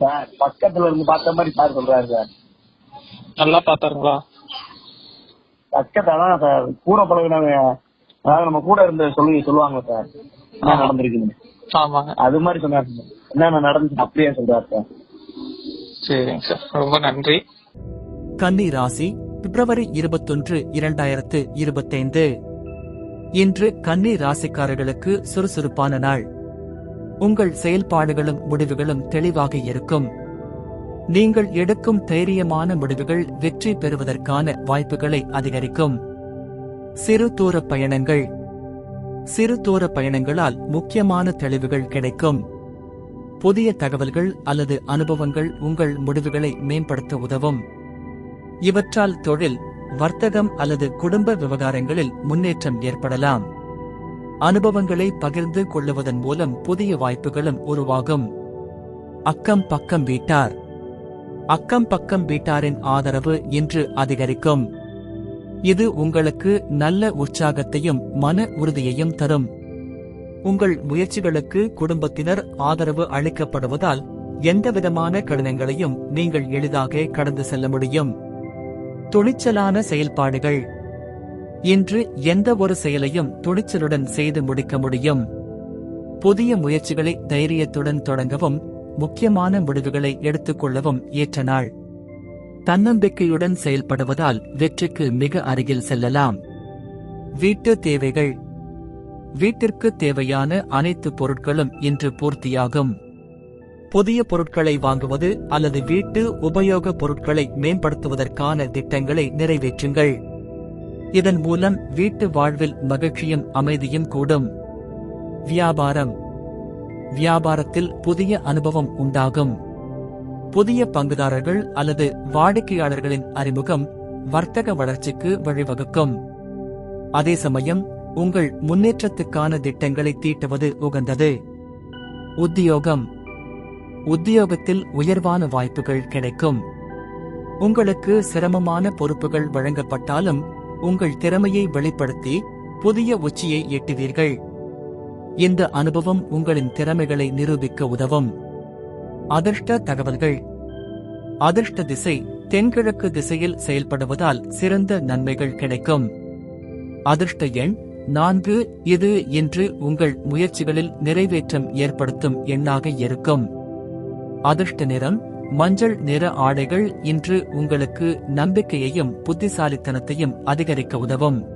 Sir பக்கத்துல இருந்து பார்த்த மாதிரி சார் சொல்றாரு சார். நல்லா பார்த்தாருங்களா? பக்கத்துல தான் சார் கூட பழகினவங்க அதாவது நம்ம கூட இருந்து சொல்லி சொல்லுவாங்க சார் என்ன நடந்திருக்குன்னு. ஆமாங்க. அது மாதிரி சொன்னார் சார். என்னென்ன நடந்துச்சு அப்படியே சொல்றாரு சார். சரிங்க சார். ரொம்ப நன்றி. கன்னி ராசி பிப்ரவரி இருபத்தொன்று இரண்டாயிரத்து இருபத்தைந்து. இன்று கன்னி ராசிக்காரர்களுக்கு சுறுசுறுப்பான நாள். உங்கள் செயல்பாடுகளும் முடிவுகளும் தெளிவாக இருக்கும். நீங்கள் எடுக்கும் தைரியமான முடிவுகள் வெற்றி பெறுவதற்கான வாய்ப்புகளை அதிகரிக்கும். சிறு தூர பயணங்கள். சிறு தூர பயணங்களால் முக்கியமான தெளிவுகள் கிடைக்கும். புதிய தகவல்கள் அல்லது அனுபவங்கள் உங்கள் முடிவுகளை மேம்படுத்த உதவும். இவற்றால் தொழில் வர்த்தகம் அல்லது குடும்ப விவகாரங்களில் முன்னேற்றம் ஏற்படலாம். அனுபவங்களை பகிர்ந்து கொள்ளுவதன் மூலம் புதிய வாய்ப்புகளும் உருவாகும். அக்கம் பக்கம் வீட்டார். அக்கம் பக்கம் வீட்டாரின் ஆதரவு இன்று அதிகரிக்கும். இது உங்களுக்கு நல்ல உற்சாகத்தையும் மன உறுதியையும் தரும். உங்கள் முயற்சிகளுக்கு குடும்பத்தினர் ஆதரவு அளிக்கப்படுவதால் எந்தவிதமான கடினங்களையும் நீங்கள் எளிதாக கடந்து செல்ல முடியும். துணிச்சலான செயல்பாடுகள். இன்று எந்த ஒரு செயலையும் துணிச்சலுடன் செய்து முடிக்க முடியும். புதிய முயற்சிகளை தைரியத்துடன் தொடங்கவும் முக்கியமான முடிவுகளை எடுத்துக்கொள்ளவும் ஏற்ற நாள். தன்னம்பிக்கையுடன் செயல்படுவதால் வெற்றிக்கு மிக அருகில் செல்லலாம். வீட்டு தேவைகள். வீட்டிற்கு தேவையான அனைத்து பொருட்களும் இன்று பூர்த்தியாகும். புதிய பொருட்களை வாங்குவது அல்லது வீட்டு உபயோகப் பொருட்களை மேம்படுத்துவதற்கான திட்டங்களை நிறைவேற்றுங்கள். இதன் மூலம் வீட்டு வாழ்வில் மகிழ்ச்சியும் அமைதியும் கூடும். வியாபாரம். வியாபாரத்தில் புதிய அனுபவம் உண்டாகும். புதிய பங்குதாரர்கள் அல்லது வாடிக்கையாளர்களின் அறிமுகம் வர்த்தக வளர்ச்சிக்கு வழிவகுக்கும். அதே சமயம் உங்கள் முன்னேற்றத்துக்கான திட்டங்களை தீட்டுவது உகந்தது. உத்தியோகம். உத்தியோகத்தில் உயர்வான வாய்ப்புகள் கிடைக்கும். உங்களுக்கு சிரமமான பொறுப்புகள் வழங்கப்பட்டாலும் உங்கள் திறமையை வெளிப்படுத்தி புதிய உச்சியை எட்டுவீர்கள். இந்த அனுபவம் உங்களின் திறமைகளை நிரூபிக்க உதவும். அதிர்ஷ்ட தகவல்கள். அதிர்ஷ்ட திசை தென்கிழக்கு திசையில் செயல்படுவதால் சிறந்த நன்மைகள் கிடைக்கும். அதிர்ஷ்ட எண் நான்கு இது இன்று உங்கள் முயற்சிகளில் நிறைவேற்றம் ஏற்படுத்தும் எண்ணாக இருக்கும். அதிர்ஷ்ட நிறம் மஞ்சள் நிற ஆடைகள் இன்று உங்களுக்கு நம்பிக்கையையும் புத்திசாலித்தனத்தையும் அதிகரிக்க உதவும்.